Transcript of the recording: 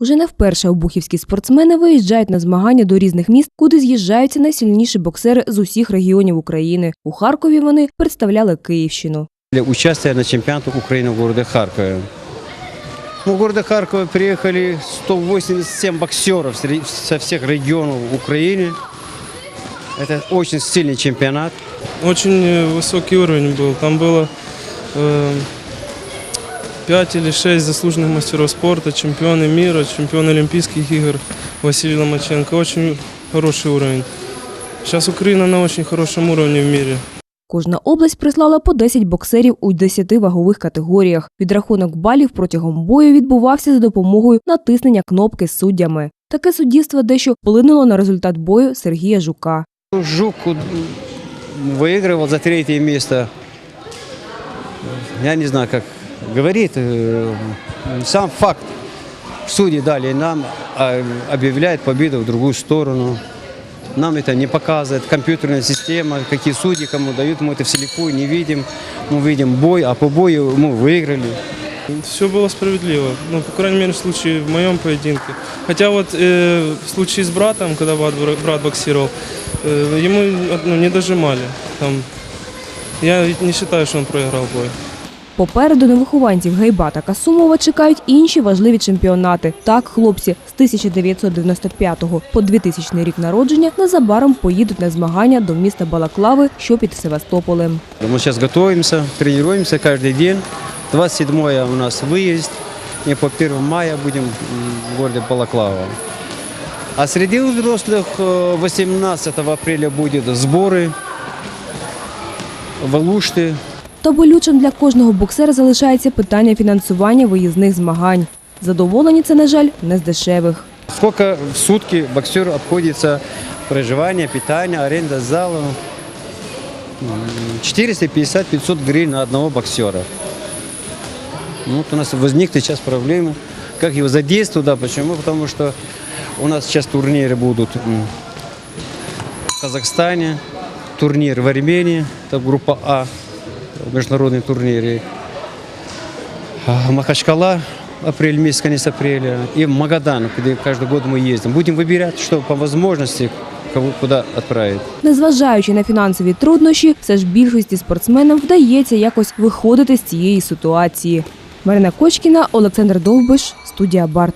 Уже не вперше обухівські спортсмени виїжджають на змагання до різних міст, куди з'їжджаються найсильніші боксери з усіх регіонів України. У Харкові вони представляли Київщину. для участия на чемпионате Украины в городе Харькове. Ну, в городе Харькове приехали 187 боксеров среди- со всех регионов Украины. Это очень сильный чемпионат. Очень э, высокий уровень был. Там было э, 5 или 6 заслуженных мастеров спорта, чемпионы мира, чемпион Олимпийских игр Василий Ломаченко. Очень хороший уровень. Сейчас Украина на очень хорошем уровне в мире. Кожна область прислала по 10 боксерів у 10 вагових категоріях. Підрахунок балів протягом бою відбувався за допомогою натиснення кнопки з суддями. Таке суддівство дещо вплинуло на результат бою Сергія Жука. Жук м, выигрывал за третье место. Я не знаю, как говорит. э, Сам факт. Судьи дали нам, а объявляет победу в другую сторону. Нам это не показывает. Компьютерная система, какие судьи кому дают, мы это вслепую не видим. Мы видим бой, а по бою мы выиграли. Все было справедливо. Ну, по крайней мере, в случае в моем поединке. Хотя вот э, в случае с братом, когда брат, брат боксировал, э, ему ну, не дожимали. Там, я не считаю, что он проиграл бой. Попереду на вихованців Гайба та Касумова чекають інші важливі чемпіонати. Так, хлопці з 1995 по 2000 рік народження незабаром поїдуть на змагання до міста Балаклави, що під Севастополем. Мы сейчас готовимся, тренируемся каждый день. 27 у нас выезд. И по 1 мая будем м, в городе Балаклава. А среди взрослых э, 18 апреля будет сборы в Алушты. Та болючим для кожного боксера залишається питання фінансування виїзних змагань. Задоволені це, на жаль, не з дешевих. Сколько в сутки боксеру обходится проживание, питание, аренда зала? М, 450-500 гривен на одного боксера. Ну, вот у нас возникли сейчас проблемы, как его задействовать туда. Почему? Потому что у нас сейчас турниры будут м, в Казахстане, турнир в Армении, это группа А, международные турниры. А, Махачкала, апрель месяц, конец апреля, и Магадан, куда каждый год мы ездим. Будем выбирать, что по возможности, кого куда отправить. Незважаючи на фінансові труднощі, все ж більшості спортсменам вдається якось виходити з цієї ситуації. Марина Кочкіна, Олександр Довбиш, студія Барт.